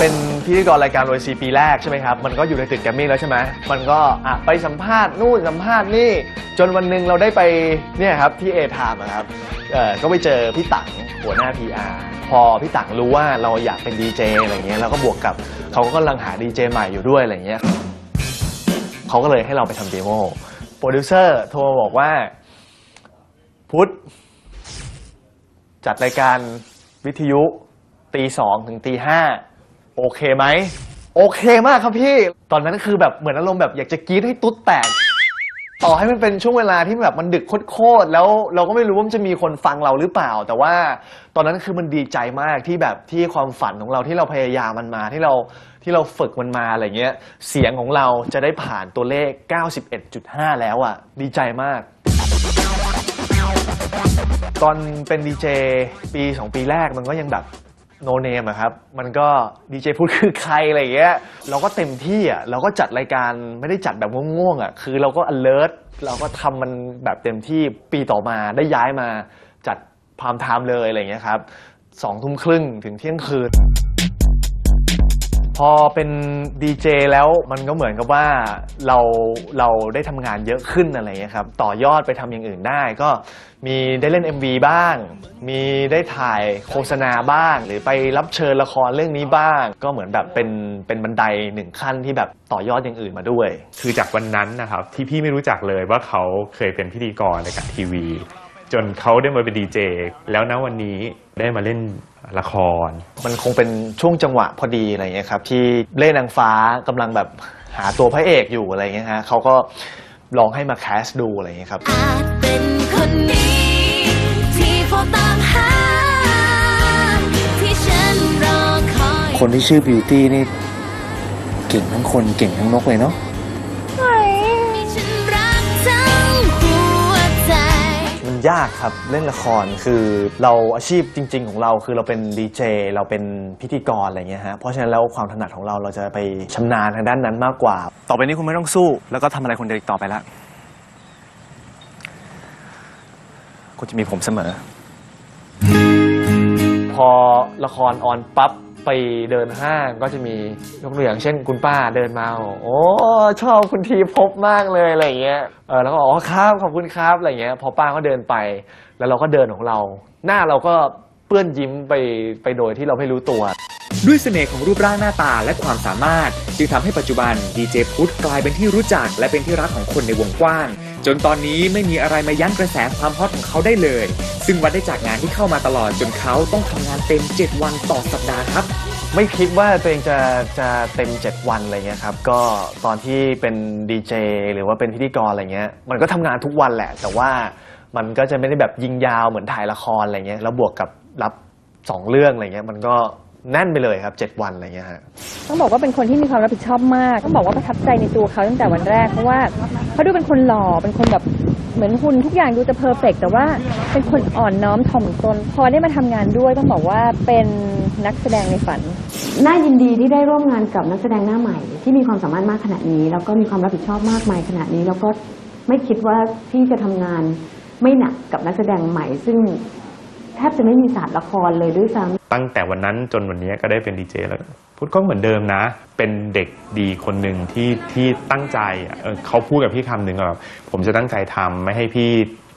เป็นพิธีกรรายการโรยซีปีแรกใช่ไหมครับ มันก็อยู่ในตึกแกรมมี่แล้วใช่ไหมมันก็อะไปสัมภาษณ์นู่นสัมภาษณ์นี่ จนวันหนึ่งเราได้ไปเนี่ยครับที่เอทามครับเออก็ไปเจอพี่ตังหัวหน้า PR พอพี่ตังรู้ว่าเราอยากเป็นดีเจอะไรเงี้ยแล้วก็บวกกับเขาก็กำลังหาดีเจใหม่อยู่ด้วยอะไรเงี้ยเขาก็เลยให้เราไปทำเดโมโปรดิวเซอร์โทรมาบอกว่า พุทธจัดรายการวิทยุตีสองถึงตีห้า โอเคไหม โอเคมากครับพี่ ตอนนั้นคือแบบเหมือนอารมณ์แบบอยากจะกรี๊ดให้ตุ๊ดแตก ต่อให้มันเป็นช่วงเวลาที่แบบมันดึกโคตรๆแล้วเราก็ไม่รู้ว่ามันจะมีคนฟังเราหรือเปล่า แต่ว่าตอนนั้นคือมันดีใจมากที่แบบที่ความฝันของเราที่เราพยายามมันมาที่เราที่เราฝึกมันมาอะไรเงี้ย เสียงของเราจะได้ผ่านตัวเลข 91.5 แล้วอะ ดีใจมาก ตอนเป็นดีเจปี 2 ปีแรกมันก็ยังแบบ โนเนมอะครับ มันก็ดีเจพูดคือใครอะไรอย่างเงี้ย เราก็เต็มที่อะเราก็จัดรายการไม่ได้จัดแบบง่วงๆอะคือเราก็ alert เราก็ทำมันแบบเต็มที่ปีต่อมาได้ย้ายมาจัดพามไทม์เลยอะไรอย่างเงี้ยครับสองทุ่มครึ่งถึงเที่ยงคืน พอเป็นดีเจแล้วมันก็เหมือนกับว่าเราเราได้ทำงานเยอะขึ้นอะไรเงี้ยครับต่อยอดไปทำอย่างอื่นได้ก็มีได้เล่น MV บ้าง มีได้ถ่ายโฆษณาบ้าง หรือไปรับเชิญละครเรื่องนี้บ้าง ก็เหมือนแบบเป็นเป็นบันไดหนึ่งขั้นที่แบบต่อยอดอย่างอื่นมาด้วย คือจากวันนั้นนะครับที่พี่ไม่รู้จักเลยว่าเขาเคยเป็นพิธีกรรายการทีวี จนเขาได้มาเป็นดีเจแล้วนะวันนี้ได้มาเล่นละคร มันคงเป็นช่วงจังหวะพอดีอะไรเงี้ยครับ ที่เล่นนางฟ้ากำลังแบบหาตัวพระเอกอยู่อะไรเงี้ยฮะเขาก็ลองให้มาแคสดูอะไรเงี้ยครับ อาจเป็นคนนี้ ที่เฝ้าตามหา ที่ฉันรอคอย คนที่ชื่อบิวตี้นี่ เก่งทั้งคนเก่งทั้งนกเลยเนาะ ยากครับเล่นละครคือเราอาชีพจริง ๆ ของเราคือเราเป็นดีเจเราเป็นพิธีกรอะไรเงี้ยฮะเพราะฉะนั้นแล้วความถนัดของเราเราจะไปชำนาญทางด้านนั้นมากกว่า ต่อไปนี้คุณไม่ต้องสู้ แล้วก็ทำอะไรคนเดียวอีกต่อไปละคุณจะมีผมเสมอ พอละครออนปั๊บ ไปเดินห้างก็จะมียกตัวอย่างเช่นคุณป้าเดินมาโอ้ชอบคุณทีพบมากเลยอะไรเงี้ยเออแล้วก็อ๋อครับขอบคุณครับอะไรเงี้ยพอป้าก็เดินไป แล้วเราก็เดินของเรา หน้าเราก็เปื้อนยิ้มไปไปโดยที่เราไม่รู้ตัว ด้วยเสน่ห์ของรูปร่างหน้าตาและความสามารถ จึงทำให้ปัจจุบันดีเจพุทธกลายเป็นที่รู้จักและเป็นที่รักของคนในวงกว้าง จนตอนนี้ไม่มีอะไรมายั้งกระแสความฮอตของเขาได้เลย ซึ่งวัดได้จากงานที่เข้ามาตลอดจนเขาต้องทำงานเต็ม 7 วันต่อสัปดาห์ครับ ไม่คิดว่าตัวเองจะจะเต็ม 7 วันอะไรเงี้ยครับ ก็ตอนที่เป็นดีเจหรือว่าเป็นพิธีกรอะไรเงี้ย มันก็ทำงานทุกวันแหละ แต่ว่ามันก็จะไม่ได้แบบยิงยาวเหมือนถ่ายละครอะไรเงี้ย แล้วบวกกับรับ 2 เรื่องอะไรเงี้ย มันก็ แน่นไปเลยครับ 7 วันอะไรเงี้ยฮะ ต้องบอกว่าเป็นคนที่มีความรับผิดชอบมาก ต้องบอกว่าประทับใจในตัวเขาตั้งแต่วันแรก เพราะว่าเขาดูเป็นคนหล่อ เป็นคนแบบเหมือนหุ่นทุกอย่างดูจะเพอร์เฟกแต่ว่าเป็นคนอ่อนน้อมถ่อมตน พอได้มาทำงานด้วยต้องบอกว่าเป็นนักแสดงในฝัน น่ายินดีที่ได้ร่วมงานกับนักแสดงหน้าใหม่ ที่มีความสามารถมากขนาดนี้ แล้วก็มีความรับผิดชอบมากมายขนาดนี้ แล้วก็ไม่คิดว่าพี่จะทำงานไม่หนักกับนักแสดงใหม่ ซึ่งแทบจะไม่มีศาสตร์ละครเลยด้วยซ้ำ ตั้งแต่วันนั้นจนวันนี้ก็ได้เป็นดีเจแล้วพุทธก็เหมือนเดิมนะ เป็นเด็กดีคนหนึ่งที่ที่ตั้งใจเเขาพูดกับพี่คำหนึ่งว่าแบบผมจะตั้งใจทำไม่ให้พี่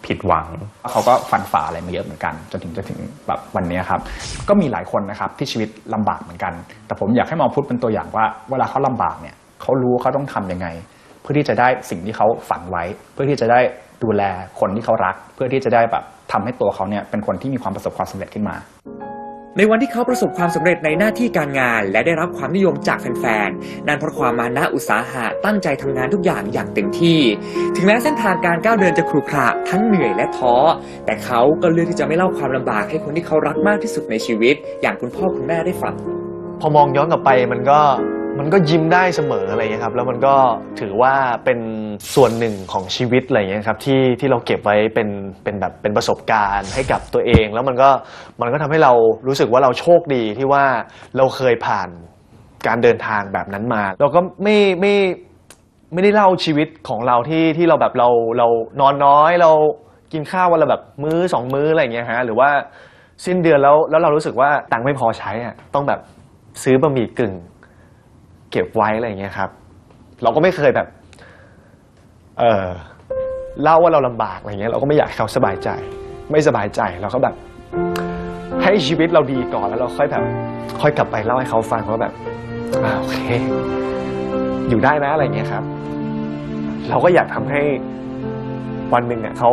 ผิดหวัง เขาก็ฟันฝ่าอะไรมาเยอะเหมือนกันจนถึงจะถึงแบบวันนี้ครับ ก็มีหลายคนนะครับที่ชีวิตลำบากเหมือนกัน แต่ผมอยากให้มองพุทธเป็นตัวอย่างว่า เวลาเขาลำบากเนี่ยเขารู้เขาต้องทำยังไง เพื่อที่จะได้สิ่งที่เขาฝันไว้ เพื่อที่จะได้ดูแลคนที่เขารัก เพื่อที่จะได้แบบทำให้ตัวเขาเนี่ยเป็นคนที่มีความประสบความสำเร็จขึ้นมา ในวันที่เขาประสบความสำเร็จในหน้าที่การงาน และได้รับความนิยมจากแฟนๆ นั่นเพราะความมานะอุตสาหะตั้งใจทำงานทุกอย่างอย่างเต็มที่ ถึงแม้เส้นทางการก้าวเดินจะครุขระทั้งเหนื่อยและท้อ แต่เขาก็เลือกที่จะไม่เล่าความลำบากให้คนที่เขารักมากที่สุดในชีวิต อย่างคุณพ่อคุณแม่ได้ฟัง พอมองย้อนกลับไปมันก็ มันก็ยิ้มได้เสมออะไรเงี้ยครับ แล้วมันก็ถือว่าเป็นส่วนหนึ่งของชีวิตอะไรเงี้ยครับที่ที่เราเก็บไว้เป็นเป็นแบบเป็นประสบการณ์ให้กับตัวเอง แล้วมันก็มันก็ทำให้เรารู้สึกว่าเราโชคดีที่ว่าเราเคยผ่านการเดินทางแบบนั้นมา เราก็ไม่ไม่ไม่ได้เล่าชีวิตของเราที่ที่เราแบบเราเรานอนน้อยเรากินข้าววันละแบบมื้อสองมื้ออะไรเงี้ยฮะหรือว่าสิ้นเดือนแล้วแล้วเรารู้สึกว่าตังค์ไม่พอใช้อะต้องแบบซื้อบะหมี่กึ่ง เก็บไว้อะไรอย่างเงี้ยครับ เราก็ไม่เคยแบบ เออเล่าว่าเราลำบากอะไรเงี้ยเราก็ไม่อยากให้เขาสบายใจ ไม่สบายใจเราก็แบบ ให้ชีวิตเราดีก่อนแล้วเราค่อยแบบ ค่อยกลับไปเล่าให้เขาฟังว่าแบบอ่าโอเค อยู่ได้นะอะไรเงี้ยครับ เราก็อยากทำให้วันหนึ่งเนี่ยเขา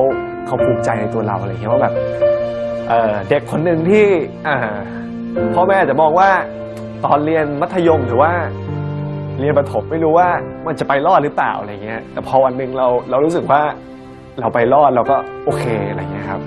เขาภูมิใจในตัวเราอะไรเงี้ยว่าแบบเอ่อเด็กคนหนึ่งที่อ่าพ่อแม่จจะมองว่าตอนเรียนมัธยมหรือว่า เรียนประถมไม่รู้ว่ามันจะไปรอดหรือเปล่าอะไรเงี้ยแต่พอวันหนึ่งเราเรารู้สึกว่าเราไปรอดเราก็โอเคอะไรเงี้ยครับ